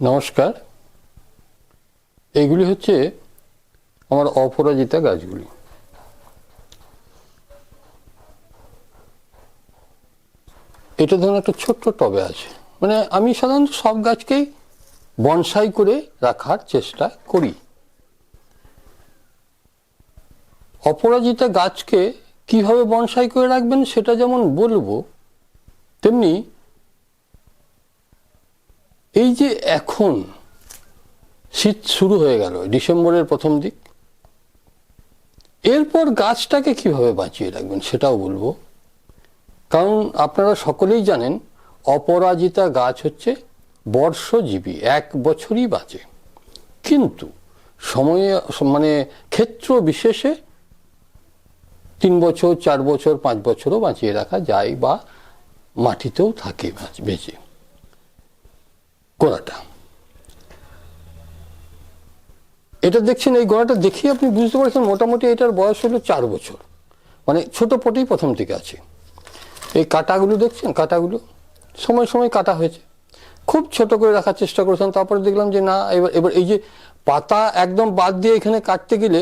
নমস্কার। এইগুলি হচ্ছে আমার অপরাজিতা গাছগুলি। এটা ধরুন একটা ছোট্ট টবে আছে। মানে আমি সাধারণত সব গাছকেই বনসাই করে রাখার চেষ্টা করি। অপরাজিতা গাছকে কীভাবে বনসাই করে রাখবেন সেটা যেমন বলব, তেমনি এই যে এখন শীত শুরু হয়ে গেল, ডিসেম্বরের প্রথম দিক, এরপর গাছটাকে কীভাবে বাঁচিয়ে রাখবেন সেটাও বলব। কারণ আপনারা সকলেই জানেন, অপরাজিতা গাছ হচ্ছে বর্ষজীবী, এক বছরই বাঁচে। কিন্তু সময়ে মানে ক্ষেত্র বিশেষে তিন বছর, চার বছর, পাঁচ বছরও বাঁচিয়ে রাখা যায় বা মাটিতেও থাকে বাঁচ- গোড়াটা। এটা দেখছেন, এই গোড়াটা দেখেই আপনি বুঝতে পারছেন মোটামুটি এটার বয়স হলো চার বছর। মানে ছোট পটেই প্রথম থেকে আছে। এই কাটাগুলো দেখছেন? কাটাগুলো সময় সময় কাটা হয়েছে। খুব ছোট করে রাখার চেষ্টা করেছেন, তারপরে দেখলাম যে না, এবার এবার এই যে পাতা একদম বাদ দিয়ে এখানে কাটতে গেলে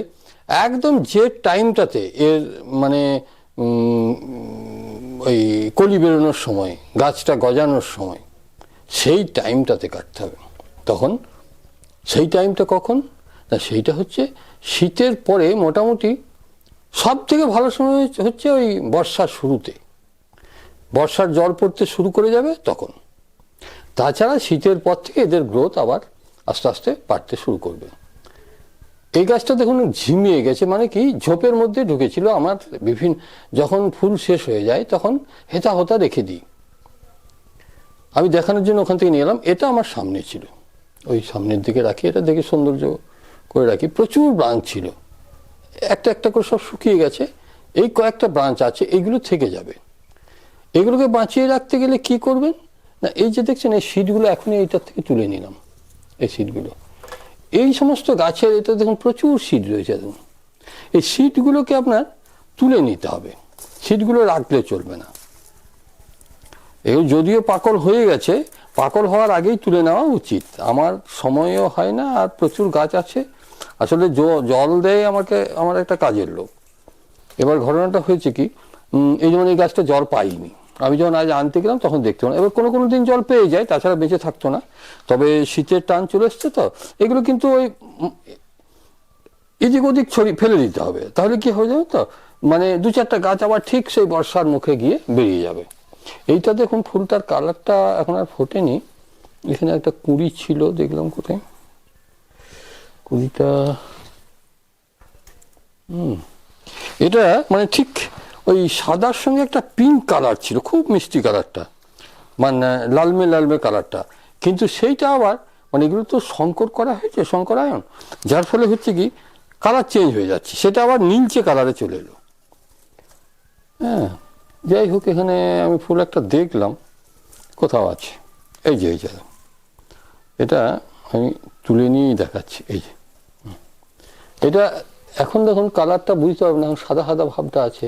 একদম যে টাইমটাতে এর মানে ওই কলি বেরোনোর সময়, গাছটা গজানোর সময় সেই টাইমটাতে কাটতে হবে। তখন? সেই টাইমটা কখন? না, সেইটা হচ্ছে শীতের পরে মোটামুটি সব থেকে ভালো সময় হচ্ছে ওই বর্ষার শুরুতে। বর্ষার জল পড়তে শুরু করে যাবে তখন। তাছাড়া শীতের পর থেকে এদের গ্রোথ আবার আস্তে আস্তে বাড়তে শুরু করবে। এই গাছটা দেখুন, ঝিমিয়ে গেছে। মানে কি? ঝোপের মধ্যে ঢুকেছিল। আমার বিভিন্ন যখন ফুল শেষ হয়ে যায়, তখন হেতা হতা রেখে দিই। আমি দেখানোর জন্য ওখান থেকে নিয়ে এলাম। এটা আমার সামনে ছিল। ওই সামনের দিকে রাখি, এটা দেখে সৌন্দর্য করে রাখি। প্রচুর ব্রাঞ্চ ছিল। একটা একটা করে সব শুকিয়ে গেছে। এই কয়েকটা ব্রাঞ্চ আছে এইগুলো থেকে যাবে। এগুলোকে বাঁচিয়ে রাখতে গেলে কি করবেন? না, এই যে দেখছেন, এই সিটগুলো এখনই এইটার থেকে তুলে নিলাম, এই সিটগুলো এই সমস্ত গাছের এটা দেখুন, প্রচুর সিট রয়েছে দেখুন এই সিটগুলোকে আপনার তুলে নিতে হবে। সিটগুলো রাখলে চলবে না। এগুলো যদিও পাকল হয়ে গেছে, পাকল হওয়ার আগেই তুলে নেওয়া উচিত। আমার সময়ও হয় না, আর প্রচুর গাছ আছে। আসলে জল দেয় আমাকে, আমার একটা কাজের লোক। এবার ঘটনাটা হয়েছে কি এই যেমন এই গাছটা জল পাইনি। আমি যখন আজ আনতে গেলাম, তখন দেখতে না এবার কোনো কোনো দিন জল পেয়ে যায়, তাছাড়া বেঁচে থাকতো না। তবে শীতের টান চলে এসছে তো। এগুলো কিন্তু ওই এদিক ওদিক ছড়িয়ে ফেলে দিতে হবে। তাহলে কি হয়ে যাবে তো? মানে দু চারটা গাছ আবার ঠিক সেই বর্ষার মুখে গিয়ে বেরিয়ে যাবে। এইটা দেখুন, ফুলটার কালারটা এখন আর ফোটেনি। এখানে একটা কুড়ি ছিল, দেখলাম কোথায়। কুড়িটা, হুম, এটা মানে ঠিক ওই সাদার সঙ্গে একটা পিঙ্ক কালার ছিল, খুব মিষ্টি কালারটা মানে লালমে লালমে কালারটা কিন্তু সেইটা আবার মানে এগুলো তো সংকর করা হয়েছে শঙ্করায়ন যার ফলে হচ্ছে কি কালার চেঞ্জ হয়ে যাচ্ছে। সেটা আবার নীলচে কালারে চলে এলো। হ্যাঁ। যাই হোক এখানে আমি ফুল একটা দেখলাম, কোথাও আছে। এই যে এই যে, এটা আমি তুলে নিয়েই দেখাচ্ছি, এই যে। এটা এখন দেখুন, কালারটা বুঝতে পারবেন এখন সাদা সাদা ভাবটা আছে,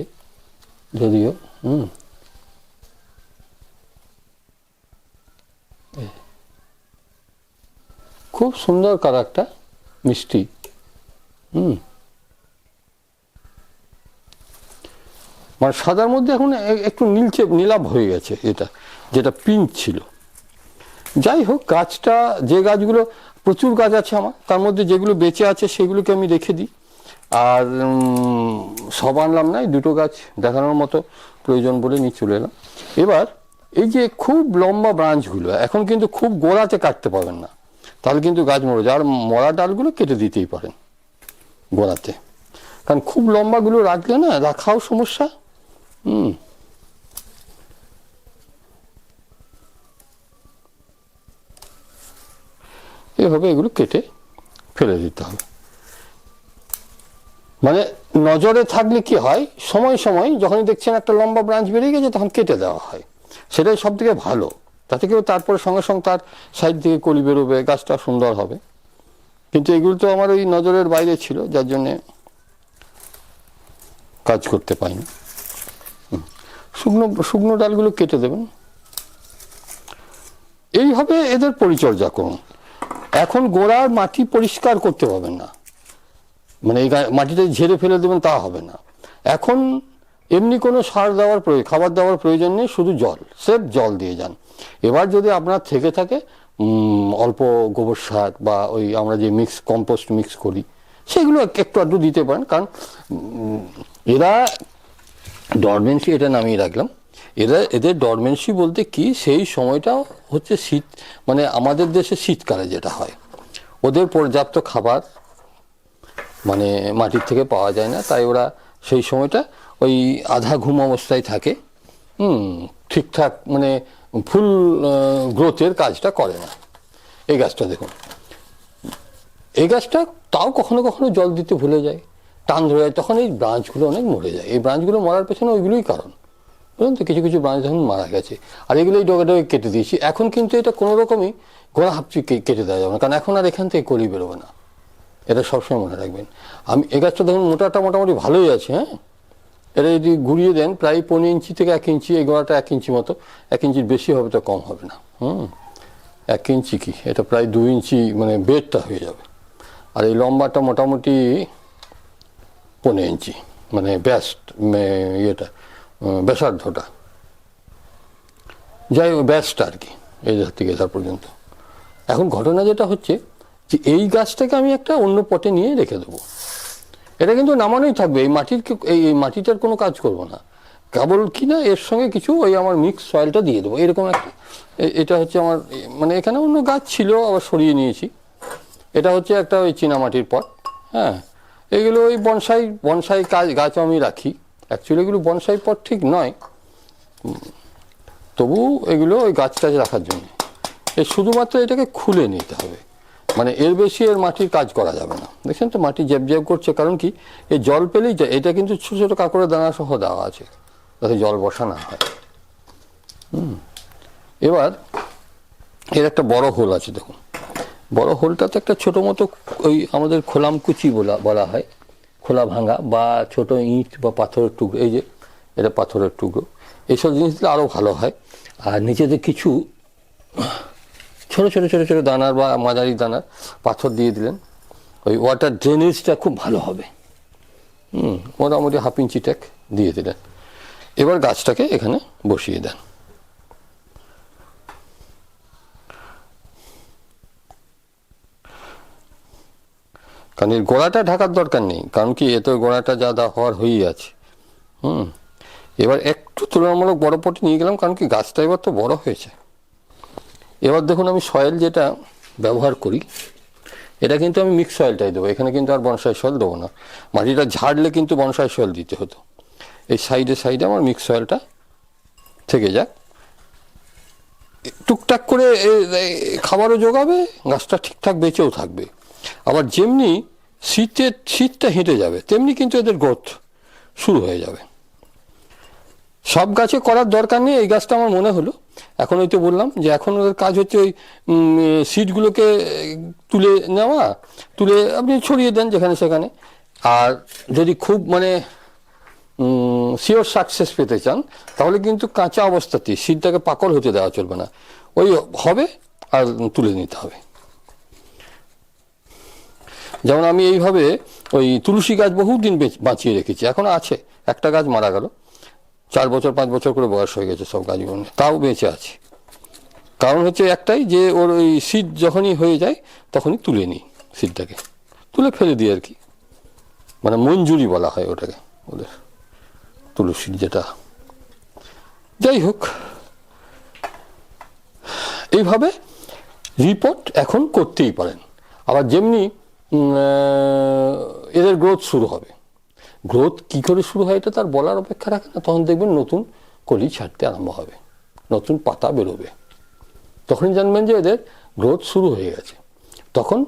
যদিও, হুম। খুব সুন্দর কালারটা, মিষ্টি, হুম। মানে সাদার মধ্যে এখন একটু নীলচে, নীলাভ হয়ে গেছে এটা, যেটা পিঙ্ক ছিল। যাই হোক, গাছটা, যে গাছগুলো, প্রচুর গাছ আছে আমার, তার মধ্যে যেগুলো বেঁচে আছে সেগুলোকে আমি রেখে দিই। আর সব আনলাম না দুটো গাছ দেখানোর মতো প্রয়োজন বলে নিয়ে চলে এলাম। এবার, এই যে খুব লম্বা ব্রাঞ্চগুলো, এখন কিন্তু খুব গোড়াতে কাটতে পারবেন না। তাহলে কিন্তু গাছ মরে যায়, আর মরা ডালগুলো কেটে দিতেই পারেন গোড়াতে। কারণ খুব লম্বাগুলো রাখলে না, রাখাও সমস্যা হুম এভাবে এগুলো কেটে ফেলে দিতে হবে। মানে নজরে থাকলে কি হয়? সময় সময় যখনই দেখছেন একটা লম্বা ব্রাঞ্চ বেরিয়ে গেছে, তখন কেটে দেওয়া হয়। সেটাই সব থেকে ভালো। তাতে কেউ তারপরে সঙ্গে সঙ্গে তার সাইড থেকে কলি বেরোবে, গাছটা সুন্দর হবে। কিন্তু এগুলো তো আমার ওই নজরের বাইরে ছিল, যার জন্যে কাজ করতে পাইনি। শুকনো শুকনো ডালগুলো কেটে দেবেন। এইভাবে এদের পরিচর্যা করুন। এখন গোড়ার মাটি পরিষ্কার করতে পারবেন না। মানে এই মাটিটা ঝেড়ে ফেলে দেবেন তা হবে না। এখন এমনি কোনো সার দেওয়ার প্রয়োজন, খাবার দেওয়ার প্রয়োজন নেই, শুধু জল, সেফ জল দিয়ে যান। এবার যদি আপনার থেকে থাকে অল্প গোবর সার বা ওই আমরা যে মিক্স কম্পোস্ট মিক্স করি, সেগুলো এক- একটু আধটু দিতে পারেন। কারণ এরা ডরমেন্সি এটা নামিয়ে রাখলাম। এরা, এদের ডরমেন্সি বলতে কি? সেই সময়টা হচ্ছে শীত মানে আমাদের দেশে শীতকালে যেটা হয়। ওদের পর্যাপ্ত খাবার মানে মাটির থেকে পাওয়া যায় না, তাই ওরা সেই সময়টা ওই আধা ঘুম অবস্থায় থাকে। হুম, ঠিকঠাক মানে ফুল গ্রোথের কাজটা করে না। এই গাছটা দেখুন। এই গাছটা তাও কখনো কখনো জল দিতে ভুলে যায়। টান ধরে যায়, তখন এই ব্রাঞ্চগুলো অনেক মরে যায়। এই ব্রাঞ্চগুলো মরার পেছনে ওইগুলোই কারণ। বুঝলেন তো? কিছু কিছু ব্রাঞ্চ এখন মারা গেছে। আর এগুলো এই ডগাডগে কেটে দিয়েছি। এখন কিন্তু এটা কোনো রকমই গোড়া হাপচি কেটে দেওয়া যাবে না। কারণ এখন আর এখান থেকে কলি বেরোবে না। এটা সবসময় মনে রাখবেন। আমি এ গাছটা দেখুন মোটাটা মোটামুটি ভালোই আছে হ্যাঁ? এটা যদি ঘুরিয়ে দেন, প্রায় পনেরো ইঞ্চি থেকে এক ইঞ্চি, এই গোড়াটা এক ইঞ্চি মতো। এক ইঞ্চির বেশি হবে তো কম হবে না। হুম? এক ইঞ্চি কি? এটা প্রায় দু ইঞ্চি মানে বেডটা হয়ে যাবে। আর এই লম্বাটা মোটামুটি পনেরো ইঞ্চি। মানে ব্যাস্ট ইয়েটা ব্যাসার্ধটা। যাই হোক ব্যাসটা আর কি, এই থেকে এধার পর্যন্ত। এখন ঘটনা যেটা হচ্ছে যে এই গাছটাকে আমি একটা অন্য পটে নিয়ে রেখে দেবো। এটা কিন্তু নামানোই থাকবে, এই মাটির এই এই মাটিটার কোনো কাজ করব না। কেবল কি না, এর সঙ্গে কিছু ওই আমার মিক্স সয়েলটা দিয়ে দেবো। এরকম একটা এটা হচ্ছে আমার মানে এখানে অন্য গাছ ছিল, আবার সরিয়ে নিয়েছি। এটা হচ্ছে একটা ওই চীনামাটির পট হ্যাঁ? এগুলো ওই বনসাই বনসাই কাজ গাছ আমি রাখি। অ্যাকচুয়ালি এগুলো বনসাই পট ঠিক নয়। তবু এগুলো ওই গাছ টাছ রাখার জন্য। এই শুধুমাত্র এটাকে খুলে নিতে হবে। মানে এর বেশি এর মাটির কাজ করা যাবে না। দেখছেন তো, মাটি জ্যাব জ্যাব করছে। কারণ কি? এই জল পেলেই যায়। এটা কিন্তু ছোট, ছোটো কাঁকড়ের দানা সহ দেওয়া আছে। যাতে জল বসা না হয়। হুম। এবার এর একটা বড় হোল আছে, দেখুন। বড় হোলটাতে একটা ছোট মতো ওই আমাদের খোলামকুচি বলা বলা হয়। খোলা ভাঙা বা ছোট ইট বা পাথরের টুকরো, এই যে এটা পাথরের টুকরো। এইসব জিনিস দিলে আরও ভালো হয়। আর নিচেতে কিছু ছোট ছোট ছোট ছোট দানার বা মাঝারি দানার পাথর দিয়ে দিলেন। ওই ওয়াটার ড্রেনেজটা খুব ভালো হবে। হুম, মোটামুটি হাফ ইঞ্চি ট্যাক দিয়ে দিলেন। এবার গাছটাকে এখানে বসিয়ে দেন। কারণ এর গোড়াটা ঢাকার দরকার নেই, কারণ কি এত গোড়াটা যা দা হওয়ার হয়েই আছে। হুম, এবার একটু তুলনামূলক বড় পটে নিয়ে গেলাম, কারণ কি গাছটা এবার তো বড় হয়েছে। এবার দেখুন আমি সয়েল যেটা ব্যবহার করি, এটা কিন্তু আমি মিক্স সয়েলটাই দেবো, এখানে কিন্তু আর বনসাই সয়েল দেবো না। মাটিটা ঝাড়লে কিন্তু বনসাই সয়েল দিতে হতো। এই সাইডে সাইডে আমার মিক্স সয়েলটা থেকে যাক। টুকটাক করে খাবারও যোগাবে, গাছটা ঠিকঠাক বেঁচেও থাকবে। আবার যেমনি শীতের শীতটা হেঁটে যাবে, তেমনি কিন্তু এদের গ্রোথ শুরু হয়ে যাবে। সব গাছে করার দরকার নেই, এই গাছটা আমার মনে হলো। এখন ওই তো বললাম যে এখন ওদের কাজ হচ্ছে ওই সিটগুলোকে তুলে নেওয়া, তুলে আপনি ছড়িয়ে দেন যেখানে সেখানে। আর যদি খুব মানে শিওর সাকসেস পেতে চান, তাহলে কিন্তু কাঁচা অবস্থাতেই সিটটাকে পাকল হতে দেওয়া চলবে না। ওই হবে আর তুলে নিতে হবে। যেমন আমি এইভাবে ওই তুলসী গাছ বহুদিন বেঁচ- বাঁচিয়ে রেখেছি, এখন আছে, একটা গাছ মারা গেল। চার বছর, পাঁচ বছর করে বয়স হয়ে গেছে সব গাছগুলো, তাও বেঁচে আছে। কারণ হচ্ছে একটাই যে ওর ওই সিট যখনই হয়ে যায়, তখনই তুলে নিই সিটটাকে তুলে ফেলে দিই আর কি। মানে মঞ্জুরি বলা হয় ওটাকে, ওদের তুলসীর যেটা। যাই হোক, এইভাবে রিপোর্ট এখন করতেই পারেন। আবার যেমনি এদের গ্রোথ শুরু হবে। গ্রোথ কি করে শুরু হয় এটা তার বলার অপেক্ষা রাখে না। তখন দেখবেন নতুন কলি ছাড়তে আরম্ভ হবে। নতুন পাতা বেরোবে। তখনই জানবেন যে এদের গ্রোথ শুরু হয়ে গেছে। তখন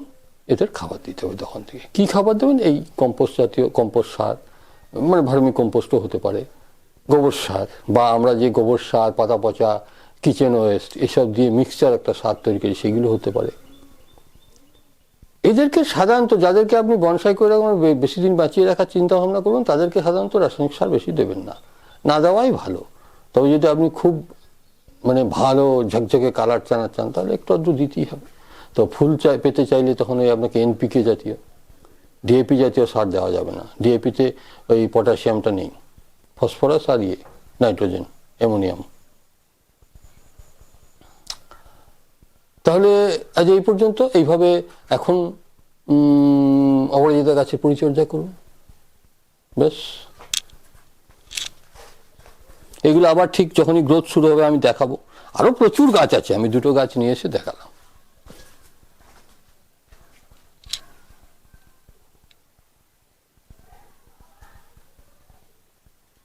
এদের খাবার দিতে হবে তখন থেকে। কি খাবার দেবেন? এই কম্পোস্ট জাতীয় কম্পোস্ট সার মানে ভার্মি কম্পোস্টও হতে পারে। গোবর সার বা আমরা যে গোবর সার, পাতা পচা কিচেন ওয়েস্ট এসব দিয়ে মিক্সচার একটা সার তৈরি করি, সেগুলো হতে পারে। এদেরকে সাধারণত যাদেরকে আপনি বনসাই করে বেশি দিন বাঁচিয়ে রাখার চিন্তা ভাবনা করবেন, তাদেরকে সাধারণত রাসায়নিক সার বেশি দেবেন না। না দেওয়াই ভালো। তবে যদি আপনি খুব মানে ভালো ঝকঝকে কালার চানা চান, তাহলে একটু আধটু দিতেই হবে। তো ফুল চাই, পেতে চাইলে তখন ওই আপনাকে এনপিকে জাতীয় ডিএপি জাতীয় সার দেওয়া যাবে না। ডিএপিতে ওই পটাশিয়ামটা নেই। ফসফরাস আর ইয়ে নাইট্রোজেন, অ্যামোনিয়াম। তাহলে আজ এই পর্যন্ত, এইভাবে এখন অপরাজিতা গাছের পরিচর্যা করুন। বেশ এগুলো আবার ঠিক যখনই গ্রোথ শুরু হবে আমি দেখাবো। আরও প্রচুর গাছ আছে, আমি দুটো গাছ নিয়ে এসে দেখালাম।